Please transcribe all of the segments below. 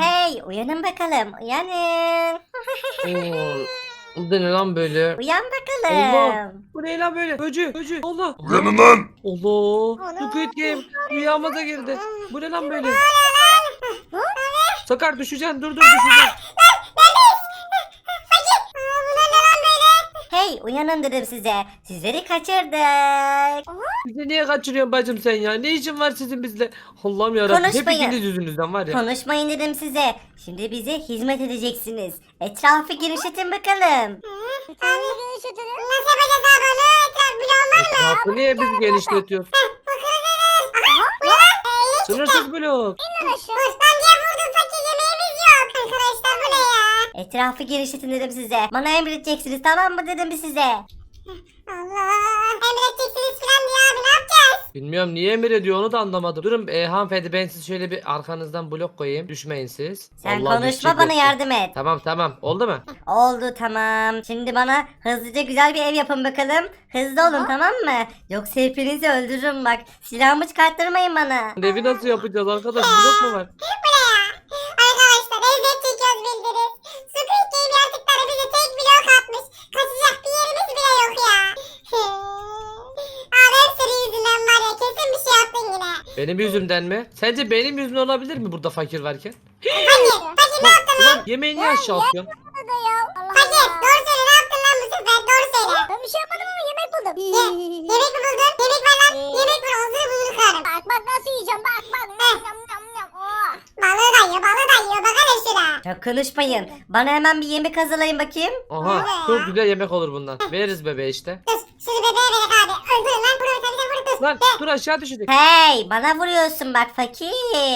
Hey uyanın bakalım uyanın. Oo, Bu da ne lan böyle? Uyan bakalım. Allah. Bu ne lan böyle? Böcü, böcü. Allah. Uyanın lan. Allah. Squid Game. Rüyama girdi. Bu ne lan böyle? Sakar düşeceksin. Dur dur düşeceksin. Hey uyanın dedim size. Sizleri kaçırdık. Bizi niye kaçırıyorsun bacım sen ya? Ne işin var sizin bizle? Allah'ım yarabbim. Hep Konuşmayın. ikiniz yüzünüzden var ya. Konuşmayın dedim size. Şimdi bize hizmet edeceksiniz. Etrafı genişletin bakalım. Nasıl yapacağız abi onu? Etraf bloğum var mı? Etrafı niye biz genişletiyoruz? Sınırsız blok. Bostan diye vurdum fakir yemeğimiz yok. Arkadaşlar? Etrafı genişletin dedim size. Bana emredeceksiniz tamam mı dedim size. Allah. Emredeceksiniz falan diye abi ne yapacağız? Bilmiyorum niye emir ediyor onu da anlamadım. Durun e, hanımefendi ben siz şöyle bir arkanızdan blok koyayım. Düşmeyin siz. Sen Allah konuşma düşecek bana yoksa. yardım et. Tamam tamam oldu mu? Oldu tamam. Şimdi bana hızlıca güzel bir ev yapın bakalım. Hızlı olun tamam mı? Yoksa hepinizi öldürürüm bak. Silahımı çıkarttırmayın bana. Evi nasıl yapacağız arkadaş blok mu var? Bu ne ya? Arkadaşlar eziyet çekiyoruz bildiniz. Squid Game yaratıkları bize tek blok atmış. Kaçacak bir yerimiz bile yok ya. abi hep senin yüzünden var ya kesin bir şey yaptın yine. Benim yüzümden mi? Sence benim yüzümden olabilir mi burada fakir varken? Fakir, fakir ne yaptın lan? ulan yemeği niye aşağı atıyorsun? Ya. Fakir doğru söyle ne yaptın lan bu sefer doğru söyle. Ben bir şey yapmadım ama yemek buldum. Ye, yemek mi buldun? Yemek ver lan. Yemek ver ağzını burnunu kırarım. Bak bak nasıl yiyeceğim bak bak. Yam yam yam yam. Oh. Balığı da yiyor balığı da yiyor bak hele şuna. Çok konuşmayın. Bana hemen bir yemek hazırlayın bakayım. Aha çok güzel yemek olur bundan. Veririz bebeğe işte. Dur şunu bebeğe verek abi. Öldür lan bunu bir tane vur dur. Lan dur aşağı düşecek. Hey bana vuruyorsun bak fakir.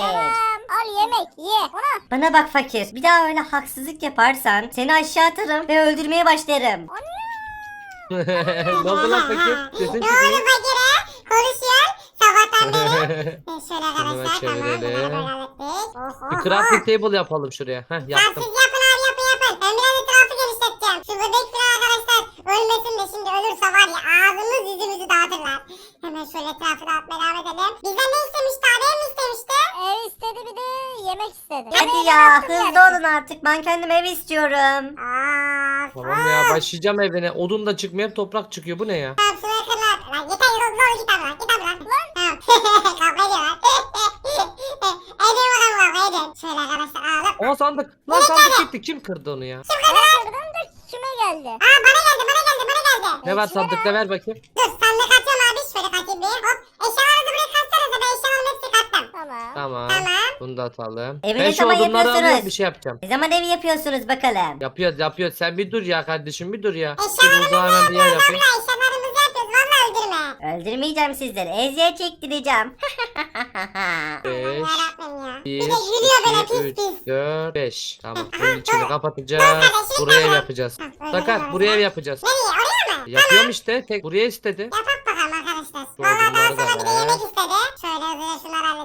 Tamam. Al yemek ye. Ona. Bana bak fakir. Bir daha öyle haksızlık yaparsan seni aşağı atarım ve öldürmeye başlarım. ne oldu lan fakir? Sesin Ne oldu çıkıyor. fakire? Konuşuyor. Sabahtan beri. E, Şöyle arkadaşlar tamam. Bunu çevirelim. böyle hallettik. Oh, Bir oh, crafting oh. table yapalım şuraya. Heh Tamam yaptım. siz yapın abi yapın yapın. Ben biraz etrafı genişleteceğim. Şu bebek falan arkadaşlar ölmesin de şimdi ölürse var ya ağzımız yüzümüzü şöyle etrafı dağıtmaya devam edelim. Bizden ne istemişti abi? Ev mi istemişti? Ev istedi bir de yemek istedi. Hadi ya hızlı olun artık. Ben kendim ev istiyorum. Aa, Tamam ya başlayacağım evine. Odun da çıkmıyor toprak çıkıyor. Bu ne ya? Tamam şunu kırlar. Lan yeter yoruldu oğlum git abi lan git abi lan. Lan. Tamam. Kavga ediyorlar. Edin bakalım kavga edin. Şöyle arkadaşlar alalım. Aa sandık. Lan sandık gitti. Kim kırdı onu ya? Ben kırdım da kime geldi? Aa bana geldi bana geldi bana geldi. Ne var sandıkta ver bakayım. Dur sandık atıyorum abi şöyle katayım bir hop. Eşyalarınızı buraya katsanıza ben eşyalarımı hepsini kattım. Tamam. Tamam. Tamam. Bunu da atalım. Evi ben şu zaman odunları yapıyorsunuz? bir şey yapacağım. Ne zaman evi yapıyorsunuz bakalım? Yapıyoruz yapıyoruz. Sen bir dur ya kardeşim bir dur ya. Dur Eşyalarımızı hemen bir yer yapıyoruz yapayım. abla eşyalarımızı yapıyoruz valla öldürme. Öldürmeyeceğim sizleri. Eziyet çektireceğim. 5, Yarabbim ya. 1, Bir de gülüyor böyle 2, pis 3, pis. 4, 5. Tamam. Bunun içini kapatacağız. Buraya ev tamam. yapacağız. Hah, Sakar buraya ev yapacağız. Nereye oraya mı? Yapıyorum işte. Tek buraya istedi. Yapak bakalım arkadaşlar. Valla daha da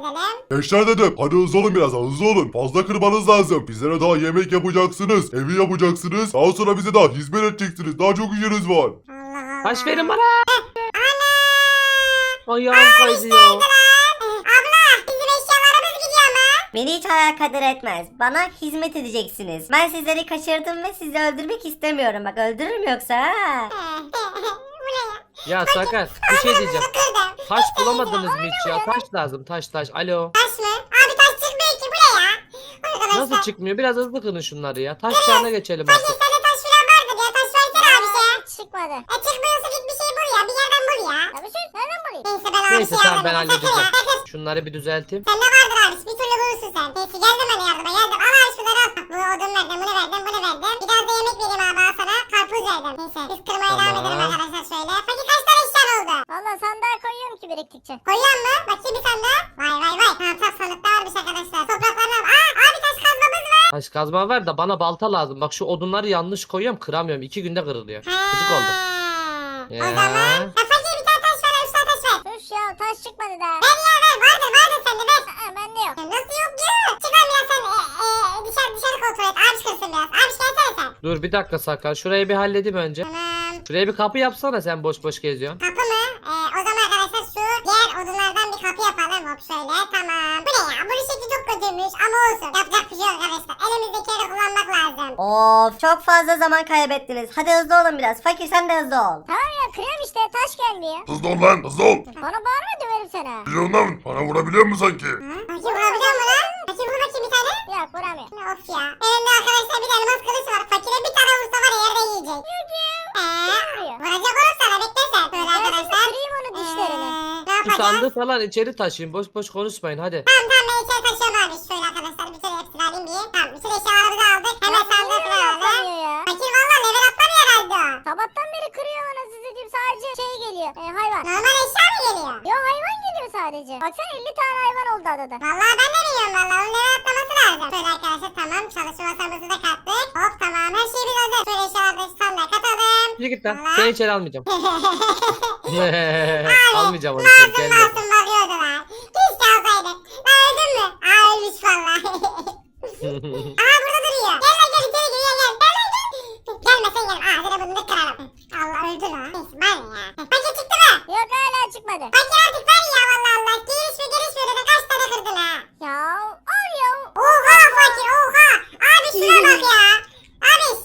halledelim. Gençler dedim hadi hızlı olun biraz hızlı olun. Fazla kırmanız lazım. Bizlere daha yemek yapacaksınız. Evi yapacaksınız. Daha sonra bize daha hizmet edeceksiniz. Daha çok işiniz var. Allah Allah. Taş verin bana. Ana. Ayağım kaydı ya. Beni hiç alakadar etmez. Bana hizmet edeceksiniz. Ben sizleri kaçırdım ve sizi öldürmek istemiyorum. Bak öldürürüm yoksa ha. Bu ne ya? Ya Sakar bir şey diyeceğim. Taş bulamadınız mı hiç ya? Taş lazım taş taş. Alo. Taş mı? Abi taş çıkmıyor ki bu ne ya? Arkadaşlar. Nasıl çıkmıyor? Biraz hızlı kırın şunları ya. Taş çağına geçelim Fakir artık. sende taş falan vardır ya. Taş versene abi şey. Çıkmadı. E çıkmıyorsa git bir şey bul ya. Bir yerden bul ya. Ya bir şey nereden bulayım? Neyse ben abi Neyse şey tamam ben halledeyim. Fakir halledeceğim. Şunları bir düzelteyim. Sende vardır abi. Bir türlü bulursun sen. Neyse geldim ben yardıma geldim. Al abi şunları al. Bak, Bu odun verdim, bunu verdim, ki biriktikçe. Koyuyor mu? Bakayım bir tane. Vay vay vay. Tamam tamam sandıkta varmış arkadaşlar. Topraklarına al. Aa abi taş kazmamız var. Taş kazma var da bana balta lazım. Bak şu odunları yanlış koyuyorum kıramıyorum. İki günde kırılıyor. Gıcık oldum. O Ya. zaman. Ya fakir bir tane taş ver. Üç tane taş ver. Sus ya taş çıkmadı daha. Ver ya ver. Vardır vardır sende ver. Aa, bende yok. Ya nasıl yok ya? Çık lan biraz sen. E, e, dışarı dışarı kontrol et. Abi çıkarsın biraz. Abi gelsene sen. Dur bir dakika Sakar. Şurayı bir halledeyim önce. Tamam. Şuraya bir kapı yapsana sen boş boş geziyorsun. Kapı mı? Ee, o zaman arkadaşlar şu diğer odunlardan bir kapı yapalım. Hop şöyle. Tamam. Bu ne ya? Bunun şekli çok kötü kötüymüş ama olsun. Yapacak bir şey yok arkadaşlar. Elimizdekileri kullanmak lazım. Of çok fazla zaman kaybettiniz. Hadi hızlı olun biraz. Fakir sen de hızlı ol. Tamam ya kırıyorum işte taş gelmiyor. Hızlı ol lan hızlı ol. Bana bağırma döverim sana. Biliyorum lan bana vurabiliyor mu sanki? Hı? Bakayım vurabiliyor mu lan? Bakayım vur bakayım bir tane. Yok vuramıyor. Of ya. Elimde arkadaşlar bir elmas kılıç var. Fakire bir tane vursa var ya yerde yiyecek. Yok ya. Eee? Vuracak olursa da bekle sen. Böyle arkadaşlar. kırayım onun dişlerini. Eee, ne yapacağız? sandığı falan içeri taşıyın. Boş boş konuşmayın hadi. Tamam tamam ben içeri taşıyorum abi. Şöyle arkadaşlar bütün hepsini alayım bir. Tamam bütün eşyalarımızı aldık. Hemen sandığı Niye falan alalım. atlamıyor ya? Fakir valla level atlamıyor herhalde o. Sabahtan beri kırıyor anasını satayım sadece şey geliyor. E, hayvan. Normal eşya mı geliyor? Yo hayvan geliyor sadece. Baksana 50 tane hayvan oldu adada. Vallahi ben de bilmiyorum valla. Onun level atlaması lazım. Şöyle arkadaşlar tamam. Çalışma masamızı da kattık. Hop tamam her şey bir hazır. Şöyle eşyaları sandığa katalım. Yürü git lan. Seni içeri almayacağım. Almayacağım onu Masum. Gelme. masum bakıyordular. Keşke alsaydık. Lan öldün mü? Aa ölmüş valla. Aha burada duruyor. Gel lan gel içeri gir gel gel. Gel lan gel. Gelme sen gel. Ağzına bunu da kırarım. Allah öldü lan. Neyse bana ya. Fakir çıktı mı? Yok hala çıkmadı. Fakir artık var ya valla Allah. Gelişme gelişme dedi. Kaç tane kırdın ha? Ya al ya. Oha fakir oha. Abi şuna bak ya. Abi ne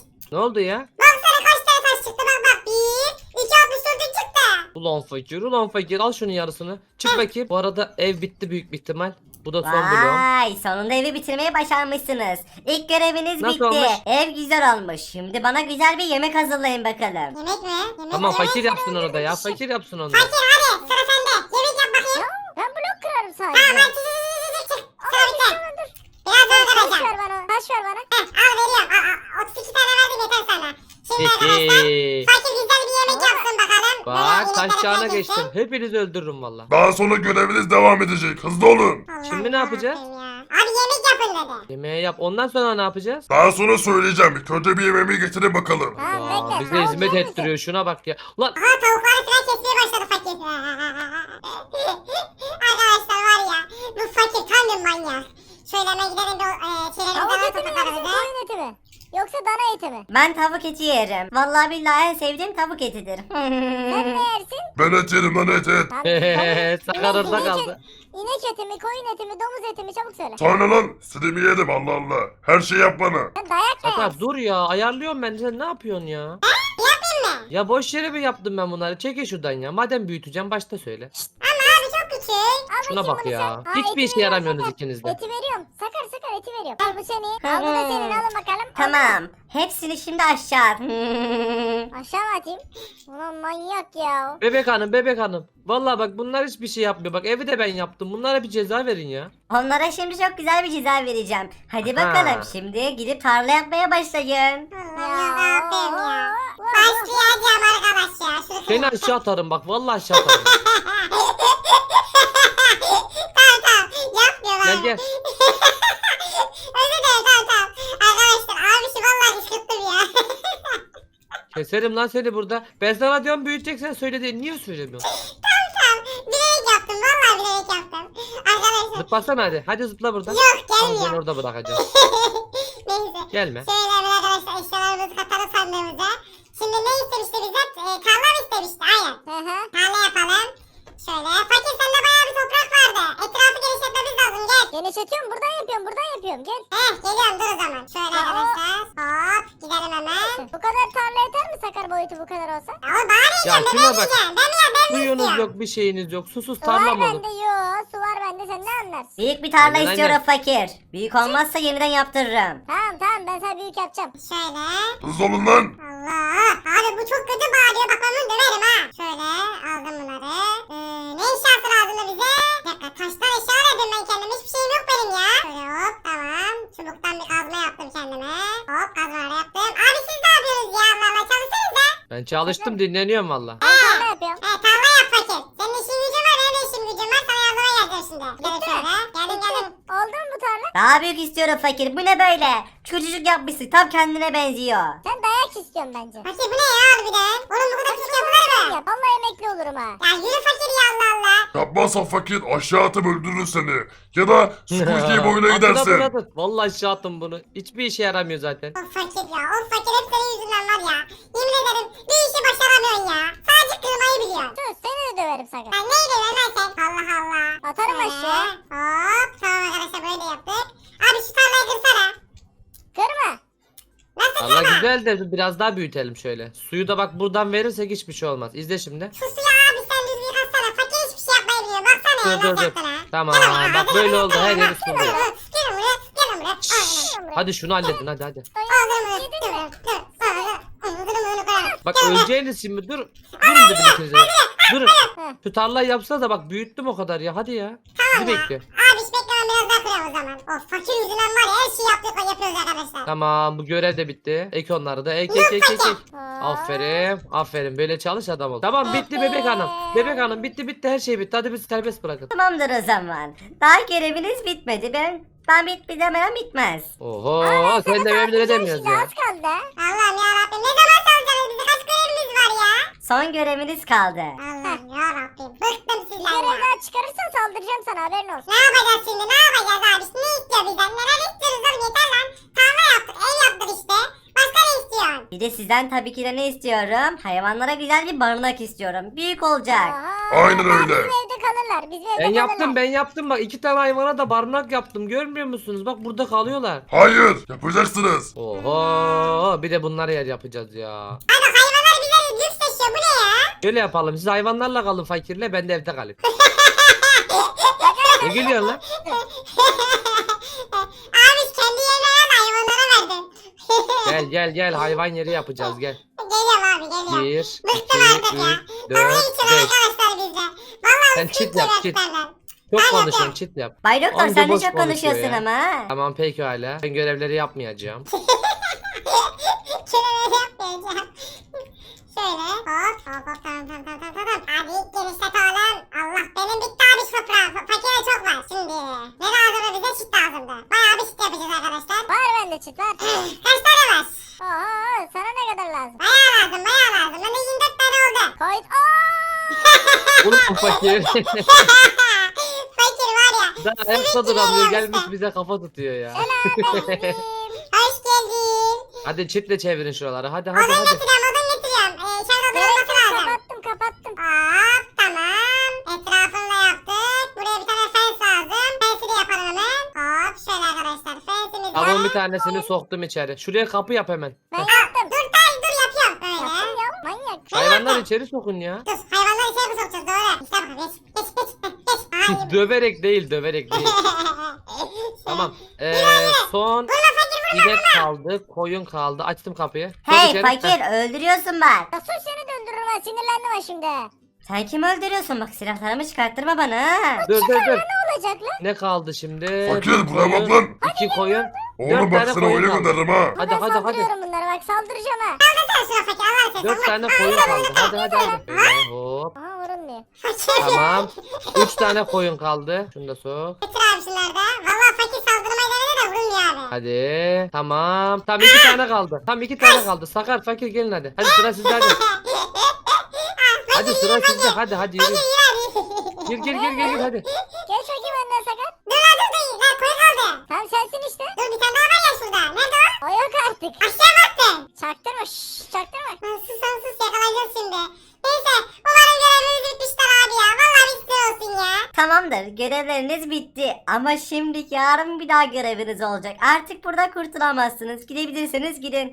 oldu ya? baksana kaç tane taş çıktı bak bak. Bir, iki, altmış dördü çıktı. Ulan fakir ulan fakir al şunun yarısını. Çık bakayım. Bu arada ev bitti büyük bir ihtimal. Bu da son bloğum. Vay sonunda evi bitirmeyi başarmışsınız. İlk göreviniz Nasıl bitti. olmuş? Ev güzel olmuş. Şimdi bana güzel bir yemek hazırlayın bakalım. Yemek mi? Yemek Tamam fakir yapsın onu da ya. Fakir yapsın onu. da. Fakir hadi sıra sende. Yemek yap bakayım. Ben blok kırarım Tamam sadece. hadi çık çık çık çık çık. Sıra Ama bitti. tamam dur. Biraz daha Taş kıracağım. ver bana. Taş ver bana. Heh, al veriyorum. Aa, aa, 32 tane verdim yeter sana. Şimdi arkadaşlar Peki. fakir güzel bir yemek yapsın bakalım. Ekmek geçtim. Hepinizi öldürürüm valla. Daha sonra göreviniz devam edecek hızlı olun. Allah'ım Şimdi ne yapacağız? yarabbim ya. Abi yemek yapın dedi. Yemeği yap. Ondan sonra ne yapacağız? Daha sonra söyleyeceğim. Önce bir yemeğimi getirin bakalım. Tamam Aa, bekle. bize Tavuk hizmet yer misin? ettiriyor. Şuna bak ya. Lan Aha tavukları falan kesmeye başladı fakir. arkadaşlar var ya bu fakir tam bir manyak. Şöyle hemen gidelim de o e, şeylerimizi Tavuk alalım eti mi yoksa topraklarımızı. koyun eti mi? Yoksa dana eti mi? Ben tavuk eti yerim. Vallahi billahi en sevdiğim tavuk etidir. Sen ne yersin? Ben et yerim lan et et. Tavuk- Sakar orada inek- kaldı. İnek eti mi, koyun eti mi, domuz eti mi çabuk söyle. Sana lan istediğimi yedim Allah Allah. Her şey yap bana. Sen dayak mı Sakar yersin? dur ya. Ayarlıyorum ben. Sen ne yapıyorsun ya? Yapayım mı? Ya boş yere mi yaptım ben bunları? Çekil şuradan ya. Madem büyüteceğim başta söyle. Ama abi çok küçük. Al Şuna bakayım bak bunu ya. Aa, Hiçbir eti işe veriyorum yaramıyorsunuz Sakar. ikiniz de. Eti veriyorum. Sakar sakar eti veriyorum. Al bu senin. Al bu da senin. Alın bakalım. Al. tamam. Hepsini şimdi aşağı at. Aşağı mı atayım? Ulan manyak ya. Bebek hanım bebek hanım. Vallahi bak bunlar hiçbir şey yapmıyor. Bak evi de ben yaptım. Bunlara bir ceza verin ya. Onlara şimdi çok güzel bir ceza vereceğim. Hadi Aha. bakalım şimdi gidip tarla yapmaya başlayın. Allah'ım ya Başlayacağım arkadaş ya. Şunu Seni aşağı atarım bak. Vallahi aşağı atarım. tamam tamam. Yapmıyorum gel gel. Özür dilerim tamam tamam. Arkadaşlar abi şu vallahi kışkırttım ya. Keserim lan seni burada. Ben sana diyorum büyüteceksen söyle diye. Niye söylemiyorsun? tamam tamam. Bilerek yaptım. Vallahi bilerek yaptım. Arkadaşlar. Zıplasana hadi. Hadi zıpla buradan. Yok Tamam, ben gelmiyor. orada bırakacağım. Neyse. Gelme. Şöyle arkadaşlar eşyalarımızı katalım sandığımıza. Şimdi ne istemişti bize? Ee, tarla mı istemişti? Aynen. Hı hı. Tarla yapalım. Şöyle. Fakir sende bayağı bir toprak vardı. Etrafı genişletmemiz lazım. Gel. Genişletiyorum. Buradan yapıyorum. Buradan yapıyorum. Gel. Heh geliyorum dur o zaman. Şöyle Ya. arkadaşlar. Hop gidelim hemen. Bu kadar tarla yeter boyutu bu kadar olsa? Ne Ya şuna Ben bak. diyeceğim. Ben ya? Ben mi Suyunuz istiyorum? yok bir şeyiniz yok. Susuz Su tarla var mı olur? bende yok. Su var bende sen ne anlarsın? Büyük bir tarla Aynen, istiyorum aynen. fakir. Büyük olmazsa yeniden yaptırırım. Tamam tamam ben sana büyük yapacağım. Şöyle. Hızlı olun lan. Allah. Abi bu çok kötü bağırıyor. Bak ben bunu döverim ha. Şöyle aldım bunları. Ee, ne eşyası lazım da bize? Bir dakika taştan eşya aradım ben kendime. Hiçbir şeyim yok benim ya. Şöyle hop tamam. Çubuktan bir kazma yaptım kendime. Hop kazmaları yaptım. Abi siz ne yapıyorsunuz ya? Allah Allah çalışsanıza. Ben çalıştım dinleniyorum valla. Yapıyorum. He tarla yap fakir. Senin işin gücün var benim de işim gücüm var. Sana yardıma geleceğim şimdi. Bitti şöyle. Geldim geldim. Oldu mu bu tarla? Daha büyük istiyorum fakir. Bu ne böyle? Küçücük yapmışsın. Tam kendine benziyor. Sen dayak istiyorsun bence. Fakir bu ne ya harbiden? Oğlum bu kadar küçük yapılır mı? Ya vallahi emekli olurum ha. Ya yürü fakir ya Allah Allah. Yapmazsan fakir aşağı atıp öldürür seni. Ya da Squid Game oyuna Atın, gidersin. atın, atın. Vallahi aşağı attım bunu. Hiçbir işe yaramıyor zaten. Of fakir ya. Of fakir hep senin yüzünden var ya. Yemin ederim bir işi başaramıyorsun ya. Sadece kırmayı biliyorsun. Sus seni de döverim Sakar. Ben neydi lan sen? Allah Allah. Atarım aşağı. Hop tamam arkadaşlar böyle yaptık. abi şu tarlayı kırsana. Kırma. Kırma? güzel de biraz daha büyütelim şöyle. Suyu da bak buradan verirsek hiçbir şey olmaz. İzle şimdi. Şu suyu abi sen düzgün katsana. Fakir hiçbir şey yapmayı bilmiyor. Baksana ya Dur dur nasıl dur. yaptığına. Tamam bak böyle oldu her yeri Gelin suluyor. buraya. Buraya. Buraya. Hadi şunu halledin hadi hadi. Ağzını. Ağzını. Ağzını. Bak Gel öleceğiniz şimdi dur. Durun dedim ikinize. Durun. Şu tarlayı yapsana da bak büyüttüm o kadar ya hadi ya. Bizi bekliyor. Abi iş beklemem biraz daha kırıyorum o zaman. Of fakir yüzünden var ya her şeyi yaptık yapıyoruz arkadaşlar. Tamam bu görev de bitti. Ek onları da ek ek ek ek. ek. Aferin. Aferin böyle çalış adam ol. Tamam bitti bebek hanım. Bebek hanım bitti bitti her şey bitti. Hadi bizi serbest bırakın. Tamamdır o zaman. Daha göreviniz bitmedi. Ben ben bit demeden bitmez. Oho sen de memnun edemiyoruz Şimdi ya. az kaldı. Allah'ım yarabbim ne zaman salacaksınız bizi kaç görevimiz var ya. Son göreviniz kaldı. Allah'ım yarabbim bıktım sizden ya. daha çıkarırsan saldıracağım sana haberin olsun. Ne yapacağız şimdi ne yapacağız abi ne istiyor bizden neler istiyoruz oğlum yeter lan. Tarla yaptık ev yaptık işte. Başka ne istiyorsun? Bir de sizden tabii ki de ne istiyorum? Hayvanlara güzel bir barınak istiyorum. Büyük olacak. Aha. Aynen öyle. Bizim evde kalırlar. Bizim evde Ben kalırlar. yaptım ben yaptım bak iki tane hayvana da barınak yaptım görmüyor musunuz? Bak burada kalıyorlar. Hayır yapacaksınız. Oho bir de bunlara yer yapacağız ya. Abi hayvanlar Şöyle yapalım siz hayvanlarla kalın fakirle ben de evde kalayım. ne gülüyorsun lan? abi kendi yerine ayağını hayvanlara verdin. Gel gel gel hayvan yeri yapacağız gel. geliyorum abi geliyorum. 1, 2, 3, Bıktım artık ya. 4, Dalga geçiyor 5. arkadaşlar bizde. Vallahi Sen çit yap, çit. Çok Ben konuşuyorsun çit yap. Bay Doktor Anca sen de boş çok konuşuyor konuşuyorsun ya. ama. ha. Tamam peki hala. Ben görevleri yapmayacağım. Şöyle yapmayacağım. Şöyle hop hop hop tamam tamam tamam tamam tamam. Abi genişlet oğlum. Allah benim bitti abi şu toprağı. Fa- Fakire çok var. Şimdi ne lazımdı bize çit lazımdı. Bayağı bir çit yapacağız arkadaşlar. Var bende çit var. Kaç tane var? Oha sana ne kadar lazım? Bayağı lazım bayağı lazım. Bende 24 tane oldu. Koy. Aa! Oğlum fakir. Fakir var ya. Daha ayakta duramıyor gelmiş bize kafa tutuyor ya. Selamünaleyküm. Hoş geldin. hadi çitle çevirin şuraları hadi hadi hadi. getiriyorum odun getiriyorum. Ee, içeride odun olması lazım. kapattım kapattım. Hop tamam. Etrafını da yaptık. Buraya bir tane fence lazım. Fence'i de yapalım hemen. Hop şöyle arkadaşlar. Tamam bir tanesini soktum içeri. Şuraya kapı yap hemen. Ben Heh. yaptım. Dur dur dur yapıyorum. Böyle. Yaptım ya manyak. İçeri sokun ya. Dur hayvanları içeri mi sokacağız doğru. İşte bak geç geç geç. geç. Hayır. döverek değil döverek değil. Tamam. Ee, son inek kaldı, koyun kaldı. Açtım kapıyı. Sok Hey içeri. fakir öldürüyorsun bak. Sus seni döndürürüm ha sinirlendim ha şimdi. Sen kimi öldürüyorsun? Bak silahlarımı çıkarttırma bana. ha. Dur dur dur. Ne olacak lan? Ne kaldı şimdi? Fakir, buraya bak lan. İki koyun. Oğlum Dört bak tane sana koyun öyle kaldı. gönderirim ha. Hadi hadi hadi. saldırıyorum bunlara bak saldıracağım ha. Sen şuna fakir Allah seni. Dört tane koyun kaldı. Hadi hadi hadi. Böyle hop. Aha vurulmuyor. Tamam. Üç tane koyun kaldı. Şunu da sok. Getir abi şunları da. Valla fakir saldırmayı denedi de vurulmuyor abi. Hadi. Tamam. Tam iki tane kaldı. Tam iki tane kaldı. Sakar fakir gelin hadi. Hadi sıra sizde hadi. Hadi sıra sizde. Hadi hadi yürü. Gir gir gir gir gir hadi. Gel bakayım önden sakar. Dur lan dur dur. Lan koyu kaldı. Tamam sensin işte. Dur bir tane daha var ya şurada. Nerede o? O yok artık. Aşağı mı attın? Çaktırma şşş çaktırma. Lan sus lan sus yakalayacağız şimdi. Neyse umarım görevimiz bitmiştir abi ya. Valla bitsin olsun ya. Tamamdır görevleriniz bitti. Ama şimdi yarın bir daha göreviniz olacak. Artık burada kurtulamazsınız. Gidebilirseniz gidin.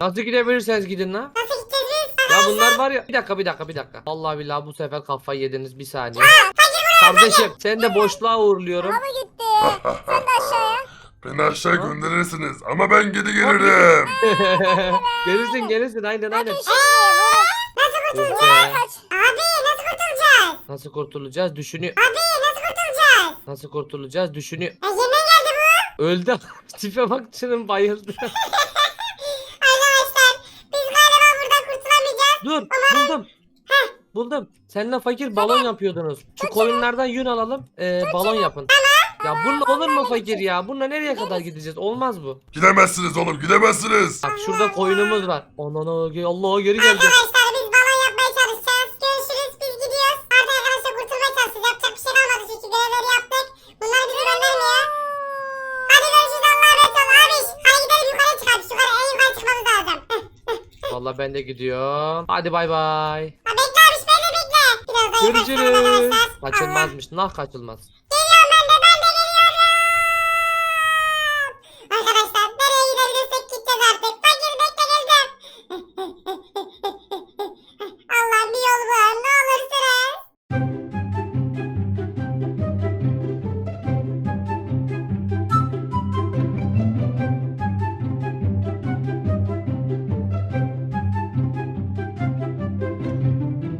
Nasıl gidebilirseniz gidin lan. Nasıl gideceğiz biz? Ya bunlar var ya. Bir dakika bir dakika bir dakika. Vallahi billahi bu sefer kafayı yediniz bir saniye. Kardeşim sen de boşluğa uğurluyorum. Ama gitti. Sen de aşağıya. Beni aşağı gönderirsiniz ama ben geri gelirim. gelirsin gelirsin aynen aynen. Nasıl kurtulacağız? Abi nasıl kurtulacağız? Nasıl kurtulacağız düşünüyor. Abi nasıl kurtulacağız? Düşünüyor. Yemeğe geldi bu. Öldü. Tipe bak şunun bayıldı. Arkadaşlar biz galiba buradan kurtulamayacağız. Dur buldum. Buldum. Seninle fakir balon yapıyordunuz. Şu koyunlardan yün alalım. ee, balon yapın. Ya bununla olur mu fakir ya? Bununla nereye kadar gideceğiz? Olmaz bu. Gidemezsiniz oğlum gidemezsiniz. Bak şurada koyunumuz var. Anana Allah'a geri geldi. Arkadaşlar biz balon yapmaya çalışacağız. Görüşürüz biz gidiyoruz. Artık arkadaşlar kurtulmaya çalışacağız. Yapacak bir şey kalmadı çünkü görevleri yaptık. Bunlar bizi göndermiyor. Hadi görüşürüz Allah'a emanet ol abi. Hadi gidelim yukarı çıkalım. Yukarı en yukarı çıkmamız lazım. Vallahi ben de gidiyorum. Hadi bay bay. Ha, bekle abi beni bekle. Biraz daha yukarı çıkalım Görüşürüz. Kaçılmazmış. Nah kaçılmaz.